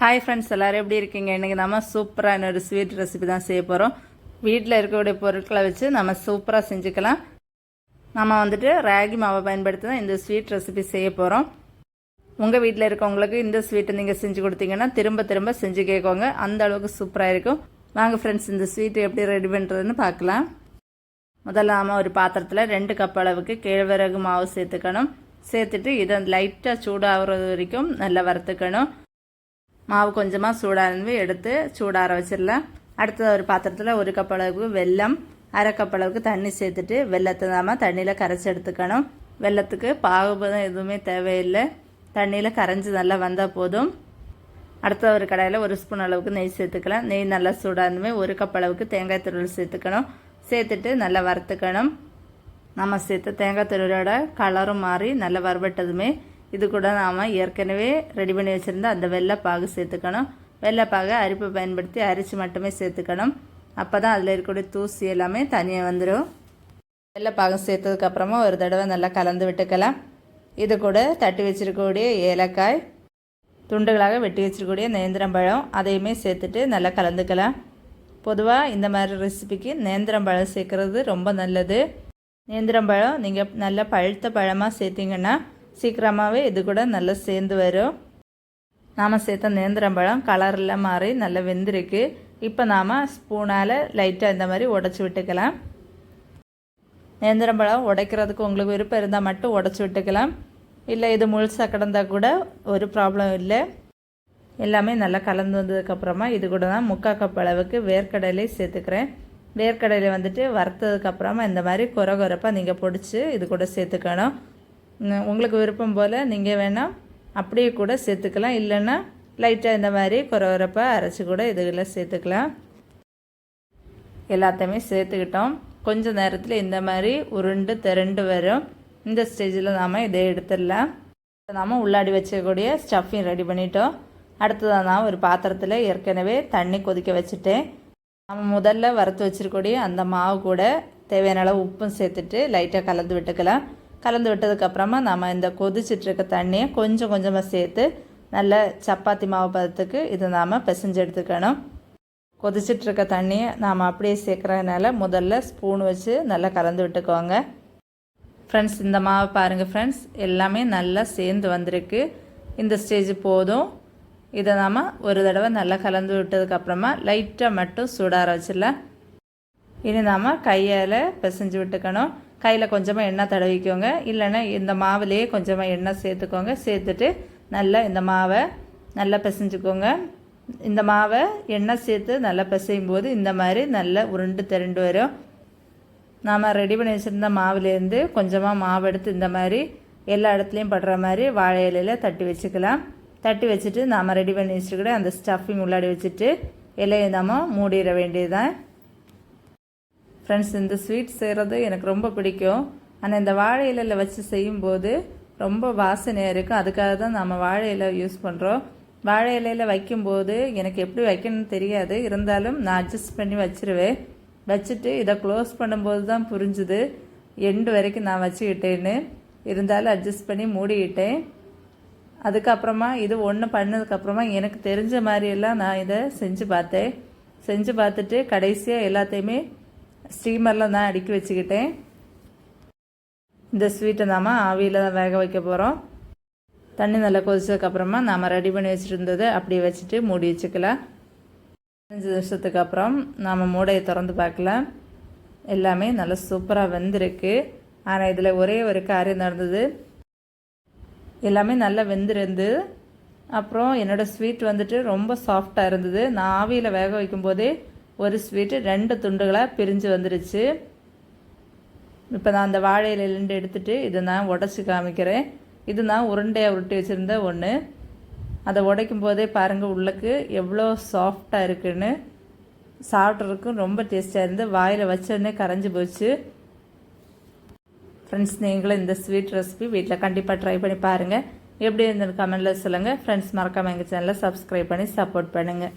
Hi friends எல்லோரும் எப்படி இருக்கீங்க? இன்றைக்கி நம்ம சூப்பரான ஒரு ஸ்வீட் ரெசிபி தான் செய்ய போகிறோம் வீட்டில் இருக்கக்கூடிய பொருட்களை வச்சு நம்ம சூப்பராக செஞ்சுக்கலாம். நம்ம வந்துட்டு ராகி மாவை பயன்படுத்தி தான் இந்த ஸ்வீட் ரெசிபி செய்ய போகிறோம் உங்கள் வீட்டில் இருக்கவங்களுக்கு இந்த ஸ்வீட்டை நீங்கள் செஞ்சு கொடுத்தீங்கன்னா திரும்ப திரும்ப செஞ்சு கேட்கோங்க. அந்த அளவுக்கு சூப்பராக இருக்கும். வாங்க ஃப்ரெண்ட்ஸ் இந்த ஸ்வீட் எப்படி ரெடி பண்ணுறதுன்னு பார்க்கலாம். முதல்ல நாம் ஒரு பாத்திரத்தில் ரெண்டு கப் அளவுக்கு கேழ்வரகு மாவு சேர்த்துக்கணும். சேர்த்துட்டு இதை லைட்டாக சூடாகிறது வரைக்கும் நல்லா வறுத்துக்கணும். மாவு கொஞ்சமாக சூடானது எடுத்து சூடார வச்சிடலாம் அடுத்தது ஒரு பாத்திரத்தில் ஒரு கப் அளவுக்கு வெல்லம் அரை கப் அளவுக்கு தண்ணி சேர்த்துட்டு வெள்ளத்தை நாம தண்ணியில் கரைச்சி எடுத்துக்கணும். வெள்ளத்துக்கு பாகுபதம் எதுவுமே தேவையில்லை. தண்ணியில் கரைஞ்சி நல்லா வந்தால் போதும். அடுத்த ஒரு கடாயில் ஒரு ஸ்பூன் அளவுக்கு நெய் சேர்த்துக்கலாம். நெய் நல்லா சூடானதுமே ஒரு கப் அளவுக்கு தேங்காய் துருள் சேர்த்துக்கணும். சேர்த்துட்டு நல்லா வறுத்துக்கணும். நம்ம சேர்த்த தேங்காய் துருளோட கலரும் மாறி நல்லா வறுபட்டதுமே இது கூட நாம் ஏற்கனவே ரெடி பண்ணி வச்சுருந்த அந்த வெள்ளைப்பாகு சேர்த்துக்கணும். வெள்ளைப்பாகை அரிப்பை பயன்படுத்தி அரிச்சு மட்டுமே சேர்த்துக்கணும். அப்போ தான் அதில் இருக்கக்கூடிய தூசி எல்லாமே தனியாக வந்துடும் வெள்ளைப்பாகம் சேர்த்ததுக்கப்புறமா ஒரு தடவை நல்லா கலந்து விட்டுக்கலாம். இது கூட தட்டி வச்சிருக்கக்கூடிய ஏலக்காய் துண்டுகளாக வெட்டி வச்சிருக்கக்கூடிய நேந்திரம்பழம் அதையுமே சேர்த்துட்டு நல்லா கலந்துக்கலாம். பொதுவாக இந்த மாதிரி ரெசிபிக்கு நேந்திரம் பழம் சேர்க்குறது ரொம்ப நல்லது. நேந்திரம் பழம் நீங்கள் நல்லா பழுத்த பழமாக சேர்த்திங்கன்னா சீக்கிரமாகவே இது கூட நல்லா சேர்ந்து வரும். நாம் சேர்த்த நேந்திரம்பழம் கலரில் மாறி நல்லா வெந்திருக்கு. இப்போ நாம் ஸ்பூனால் லைட்டாக இந்த மாதிரி உடச்சி விட்டுக்கலாம். நேந்திரம்பழம் உடைக்கிறதுக்கு உங்களுக்கு விருப்பம் இருந்தால் மட்டும் உடச்சி விட்டுக்கலாம். இல்லை இது முழுசாக கிடந்தால் கூட ஒரு ப்ராப்ளம் இல்லை. எல்லாமே நல்லா கலந்து வந்ததுக்கப்புறமா இது கூட தான் முக்கால் கப் அளவுக்கு வேர்க்கடலை சேர்த்துக்கிறேன். வேர்க்கடலை வந்துட்டு வறுத்ததுக்கப்புறமா இந்த மாதிரி குறை குறைப்பாக நீங்கள் பிடிச்சி இது கூட சேர்த்துக்கணும். உங்களுக்கு விருப்பம் போல் நீங்கள் வேணால் அப்படியே கூட சேர்த்துக்கலாம். இல்லைன்னா லைட்டாக இந்த மாதிரி குறை குறைப்பாக அரைச்சி கூட இதுகளில் சேர்த்துக்கலாம். எல்லாத்தையுமே சேர்த்துக்கிட்டோம். கொஞ்சம் நேரத்தில் இந்த மாதிரி உருண்டு திரண்டு வரும். இந்த ஸ்டேஜில் நாம் இதை எடுத்துடலாம். நாம் உள்ளாடி வச்சக்கூடிய ஸ்டஃபிங் ரெடி பண்ணிட்டோம். அடுத்ததாக நான் ஒரு பாத்திரத்தில் ஏற்கனவே தண்ணி கொதிக்க வச்சுட்டேன். நம்ம முதல்ல வறுத்து வச்சுருக்கூடிய அந்த மாவு கூட தேவையான அளவு உப்பும் சேர்த்துட்டு லைட்டாக கலந்து விட்டுக்கலாம். கலந்து விட்டதுக்கப்புறமா நம்ம இந்த கொதிச்சிட்ருக்க தண்ணியை கொஞ்சம் கொஞ்சமாக சேர்த்து நல்ல சப்பாத்தி மாவு பதத்துக்கு இதை நாம் பிசைஞ்சு எடுத்துக்கணும். கொதிச்சிட்ருக்க தண்ணியை நாம் அப்படியே சேர்க்குறதுனால முதல்ல ஸ்பூன் வச்சு நல்லா கலந்து விட்டுக்கோங்க. ஃப்ரெண்ட்ஸ் இந்த மாவு பாருங்கள் ஃப்ரெண்ட்ஸ் எல்லாமே நல்லா சேர்ந்து வந்திருக்கு. இந்த ஸ்டேஜ் போதும். இதை நாம் ஒரு தடவை நல்லா கலந்து விட்டதுக்கப்புறமா லைட்டாக மட்டும் சூடார வச்சிடலாம். இனி நாம் கையால் பிசைஞ்சு விட்டுக்கணும். கையில் கொஞ்சமாக எண்ணெய் தடவிக்கோங்க. இல்லைன்னா இந்த மாவுலேயே கொஞ்சமாக எண்ணெய் சேர்த்துக்கோங்க. சேர்த்துட்டு நல்லா இந்த மாவை நல்லா பிசைஞ்சுக்கோங்க. இந்த மாவை எண்ணெய் சேர்த்து நல்லா பிசையும் போது இந்த மாதிரி நல்லா உருண்டு திரண்டு வரும். நாம் ரெடி பண்ணி வச்சுருந்த மாவுலேருந்து கொஞ்சமாக மாவு எடுத்து இந்த மாதிரி எல்லா இடத்துலையும் படுற மாதிரி வாழை இலையில் தட்டி வச்சுக்கலாம். தட்டி வச்சுட்டு நாம் ரெடி பண்ணி வச்சுருக்கிற அந்த ஸ்டஃபிங் உள்ளாடி வச்சுட்டு இலையை நாம் மூடிட வேண்டியதுதான். ஃப்ரெண்ட்ஸ் இந்த ஸ்வீட் செய்கிறது எனக்கு ரொம்ப பிடிக்கும். ஆனால் இந்த வாழை இலையில் வச்சு செய்யும்போது ரொம்ப வாசனையாக இருக்கும் அதுக்காக தான் நம்ம வாழை இலை யூஸ் பண்ணுறோம் வாழை இலையில் வைக்கும்போது எனக்கு எப்படி வைக்கணும்னு தெரியாது. இருந்தாலும் நான் அட்ஜஸ்ட் பண்ணி வச்சுருவேன். வச்சுட்டு இதை க்ளோஸ் பண்ணும்போது தான் புரிஞ்சுது. எண்டு வரைக்கும் நான் வச்சுக்கிட்டேன்னு. இருந்தாலும் அட்ஜஸ்ட் பண்ணி மூடிக்கிட்டேன். அதுக்கப்புறமா இது ஒன்று பண்ணதுக்கப்புறமா எனக்கு தெரிஞ்ச மாதிரியெல்லாம் நான் இதை செஞ்சு பார்த்தேன். செஞ்சு பார்த்துட்டு கடைசியாக எல்லாத்தையுமே ஸ்டீமரில் தான் அடுக்கி வச்சுக்கிட்டேன். இந்த ஸ்வீட்டை நாம் ஆவியில் தான் வேக வைக்க போகிறோம் தண்ணி நல்லா கொதிச்சதுக்கப்புறமா நாம் ரெடி பண்ணி வச்சுருந்ததை அப்படியே வச்சுட்டு மூடி வச்சுக்கலாம். அஞ்சு நிமிஷத்துக்கு அப்புறம் நாம் மூடையை திறந்து பார்க்கலாம். எல்லாமே நல்லா சூப்பராக வெந்திருக்கு. ஆனால் இதில் ஒரே ஒரு காரியம் நடந்தது. எல்லாமே நல்லா வெந்திருந்து அப்புறம் என்னோடய ஸ்வீட் வந்துட்டு ரொம்ப சாஃப்டாக இருந்தது. நான் ஆவியில் வேக வைக்கும்போதே ஒரு ஸ்வீட்டு ரெண்டு துண்டுகளாக பிரிஞ்சு வந்துருச்சு. இப்போ நான் அந்த வாழை இலையிலேருந்து எடுத்துகிட்டு இதை நான் உடச்சி காமிக்கிறேன். இது நான் உருண்டையாக உருட்டி வச்சுருந்த ஒன்று அதை உடைக்கும் போதே பாருங்கள் உள்ளக்கு எவ்வளோ சாஃப்டாக இருக்குன்னு. சாப்பிட்றதுக்கும் ரொம்ப டேஸ்ட்டாக இருந்து வாயில் வச்சோடனே கரைஞ்சி போச்சு. ஃப்ரெண்ட்ஸ் நீங்களும் இந்த ஸ்வீட் ரெசிபி வீட்டில் கண்டிப்பாக ட்ரை பண்ணி பாருங்கள் எப்படி இருந்தது கமெண்டில் சொல்லுங்கள் ஃப்ரெண்ட்ஸ் மறக்காமல் எங்கள் சேனலை சப்ஸ்கிரைப் பண்ணி சப்போர்ட் பண்ணுங்கள்